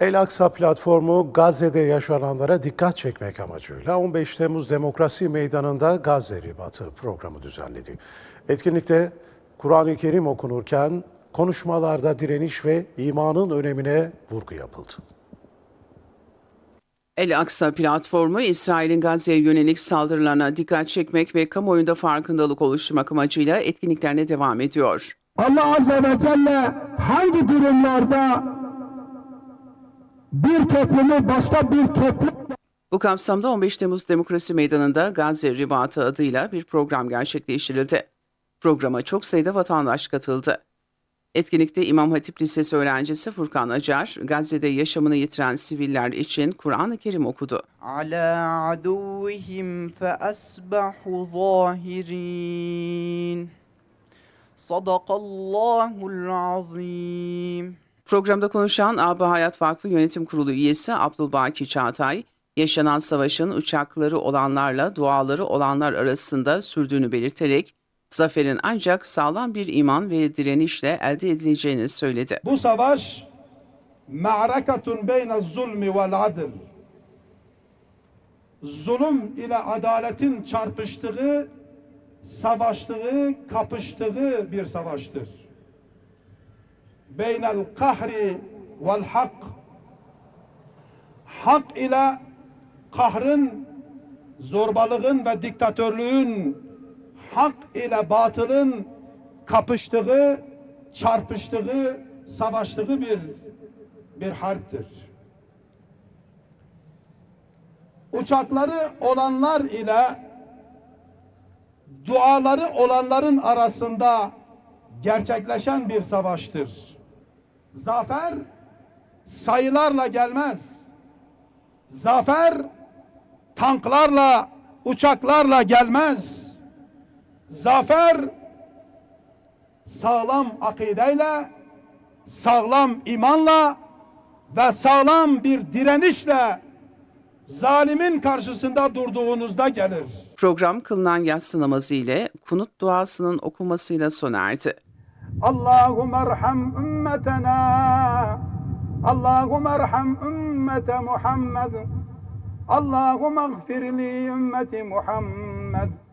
El Aksa platformu Gazze'de yaşananlara dikkat çekmek amacıyla 15 Temmuz Demokrasi Meydanı'nda Gazze Ribatı programı düzenledi. Etkinlikte Kur'an-ı Kerim okunurken konuşmalarda direniş ve imanın önemine vurgu yapıldı. El Aksa platformu İsrail'in Gazze'ye yönelik saldırılarına dikkat çekmek ve kamuoyunda farkındalık oluşturmak amacıyla etkinliklerine devam ediyor. Allah Azze ve Celle hangi durumlarda bir toplumu başka bir toplum bu kapsamda 15 Temmuz Demokrasi Meydanı'nda Gazze Ribatı adıyla bir program gerçekleştirildi. Programa çok sayıda vatandaş katıldı. Etkinlikte İmam Hatip Lisesi öğrencisi Furkan Acar, Gazze'de yaşamını yitiren siviller için Kur'an-ı Kerim okudu. Ala aduvihim fe asbahu zahirin. Sadakallahul azim. Programda konuşan AB Hayat Vakfı Yönetim Kurulu üyesi Abdülbaki Çağatay, yaşanan savaşın uçakları olanlarla duaları olanlar arasında sürdüğünü belirterek, zaferin ancak sağlam bir iman ve direnişle elde edileceğini söyledi. Bu savaş ma'rakatun beyne zulmi vel adl. Zulüm ile adaletin çarpıştığı, savaştığı, kapıştığı bir savaştır. Beynel kahri vel hak. Hak ile kahrın, zorbalığın ve diktatörlüğün, hak ile batılın kapıştığı, çarpıştığı, savaştığı bir bir harptir. Uçakları olanlar ile duaları olanların arasında gerçekleşen bir savaştır. Zafer sayılarla gelmez. Zafer tanklarla, uçaklarla gelmez. Zafer sağlam akideyle, sağlam imanla ve sağlam bir direnişle zalimin karşısında durduğunuzda gelir. Program kılınan yatsı namazı ile kunut duasının okunmasıyla sona erdi. اللهم ارحم أمتنا. اللهم ارحم أمة محمد. اللهم اغفر لي أمة محمد.